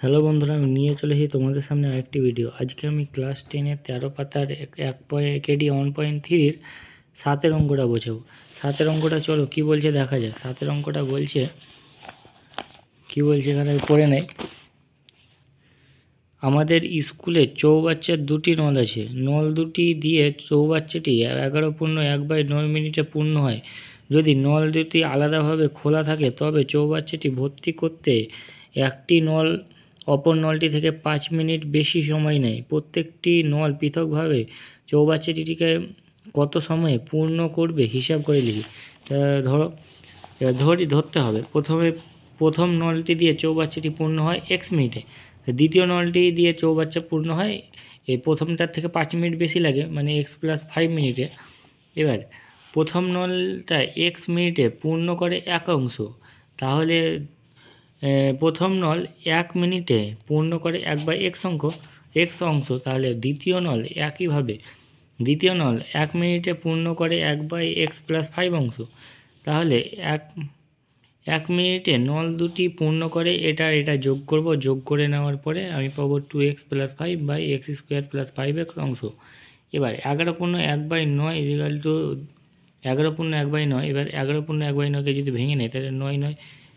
Hello বন্ধুরা, আমি নিয়ে চলে এসেছি তোমাদের সামনে আরেকটি ভিডিও আজকে আমি ক্লাস টেনের তেরো পাতার এক পয়েন্ট কেডি ওয়ান পয়েন্ট থ্রির সাতের অঙ্কটা বোঝাবো। সাতের অঙ্কটা চলো, কি বলছে দেখা যাক। সাতের অঙ্কটা বলছে, কি বলছে এখানে পড়ে নেই। আমাদের স্কুলে চৌবাচ্চার দুটি নল আছে। নল দুটি দিয়ে চৌবাচ্চাটি এগারো পূর্ণ এক বাই নয় মিনিটে পূর্ণ হয়। যদি নল দুটি আলাদাভাবে খোলা থাকে, তবে চৌবাচ্চাটি ভর্তি করতে একটি নল অপর নলটি থেকে পাঁচ মিনিট বেশি সময় নেয়। প্রত্যেকটি নল পৃথকভাবে চৌবাচ্চাটিকে কত সময়ে পূর্ণ করবে হিসাব করে লিখি। ধরো ধরি, ধরতে হবে। প্রথমে, প্রথম নলটি দিয়ে চৌবাচ্চাটি পূর্ণ হয় এক্স মিনিটে। দ্বিতীয় নলটি দিয়ে চৌবাচ্চা পূর্ণ হয় এই প্রথমটার থেকে পাঁচ মিনিট বেশি লাগে মানে এক্স প্লাস ফাইভ মিনিটে। এবার, প্রথম নলটা এক্স মিনিটে পূর্ণ করে এক অংশ, তাহলে প্রথম নল এক মিনিটে পূর্ণ করে এক বাই এক্স অঙ্ক, এক্স অংশ, তাহলে দ্বিতীয় নল একইভাবে। দ্বিতীয় নল এক মিনিটে পূর্ণ করে এক বাই এক্স প্লাস ফাইভ অংশ, তাহলে এক এক মিনিটে নল দুটি পূর্ণ করে এটা এটা যোগ করব, যোগ করে নেওয়ার পরে আমি পাবো two x plus five by x square plus five x অংশ। এবার এগারো পূর্ণ এক বাই নয় ইজিক্যাল টু এগারো পূর্ণ এক বাই নয়, এবার এগারো পূর্ণ এক বাই নয়কে যদি ভেঙে নেয়, তাহলে নয় নয়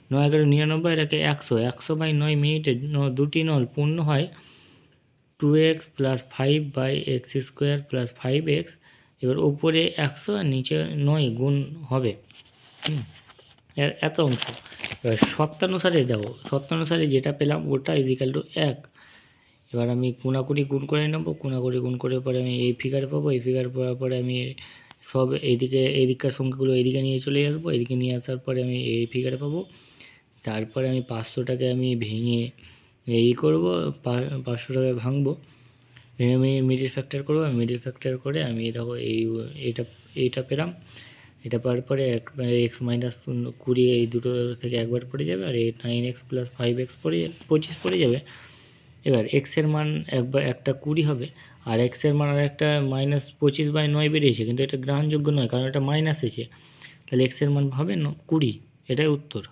নয় এগারো নিরানব্বই এটাকে একশো একশো বাই নয় মিনিটে দুটি নল পূর্ণ হয় two x plus five by x square plus five x এবার ওপরে একশো আর নিচে নয় গুণ হবে। এত অংশ। এবার সত্যানুসারে দেখো সত্যানুসারে যেটা পেলাম ওটা ইজিক্যাল টু এক। এবার আমি কোনাকুনি গুণ করে নেব কোনাকুনি গুণ করে পরে আমি এই ফিগার পাবো, এই ফিগার পাওয়ার পরে আমি সব এইদিকে, এইদিককার সংখ্যাগুলো এইদিকে নিয়ে চলে আসব এদিকে নিয়ে আসার পরে আমি এই ফিগার পাবো। তারপরে আমি পাঁচশোটাকে আমি ভেঙে এই করব পাঁচশো টাকা ভাঙবো। ভেঙে আমি মিডিল ফ্যাক্টর করব মিডিল ফ্যাক্টর করে আমি দেখো এই এইটা এইটা পেলাম। এটা পাওয়ার পরে এক এক্স মাইনাস কুড়ি এই দুটো থেকে একবার পড়ে যাবে আর এই nine x plus five x পড়ে পঁচিশ পড়ে যাবে। এবার এক্সের মান একবার একটা কুড়ি হবে আর এক্সের মান আর একটা মাইনাস পঁচিশ বাই নয় বেরিয়েছে, কিন্তু এটা গ্রহণযোগ্য নয়, কারণ এটা মাইনাস এসে তাহলে এক্সের মান হবে কুড়ি, এটাই উত্তর।